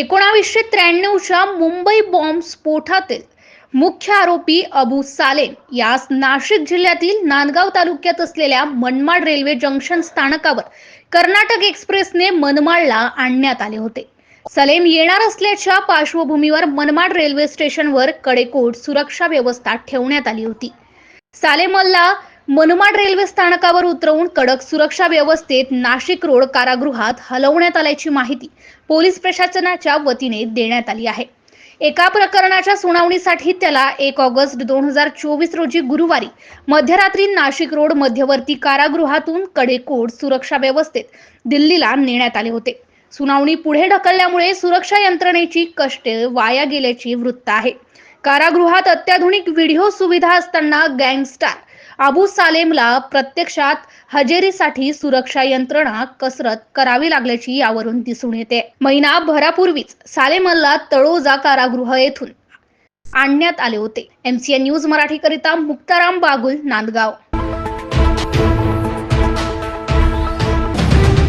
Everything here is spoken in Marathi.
एकोणावीसशे त्र्याण्णवच्या मुंबई बॉम्ब स्फोटातील मुख्य आरोपी अबू सालेम यास नाशिक जिल्ह्यातील नांदगाव तालुक्यात असलेल्या मनमाड रेल्वे जंक्शन स्थानकावर कर्नाटक एक्सप्रेसने मनमाडला आणण्यात आले होते. सलेम येणार असल्याच्या पार्श्वभूमीवर मनमाड रेल्वे स्टेशनवर कडेकोट सुरक्षा व्यवस्था ठेवण्यात आली होती. सालेमलला मनमाड रेल्वे स्थानकावर उतरवून कडक सुरक्षा व्यवस्थेत नाशिक रोड कारागृहात हलवण्यात आल्याची माहिती पोलीस प्रशासनाच्या वतीने देण्यात आली आहे. एका प्रकरणाच्या सुनावणीसाठी त्याला एक ऑगस्ट दोन हजार चोवीस रोजी गुरुवारी मध्यरात्री नाशिक रोड मध्यवर्ती कारागृहातून कडेकोट सुरक्षा व्यवस्थेत दिल्लीला नेण्यात आले होते. सुनावणी पुढे ढकलल्यामुळे सुरक्षा यंत्रणेची कष्टे वाया गेल्याची वृत्त आहे. कारागृहात अत्याधुनिक व्हिडिओ सुविधा असताना गँगस्टार अबू सालेमला प्रत्यक्षात हजेरीसाठी सुरक्षा यंत्रणा कसरत करावी लागल्याची यावरून दिसून येते. महिनाभरापूर्वीच सालेमला तळोजा कारागृह येथून आणण्यात आले होते. एमसीएन न्यूज मराठीकरिता मुक्ताराम बागुल नांदगाव.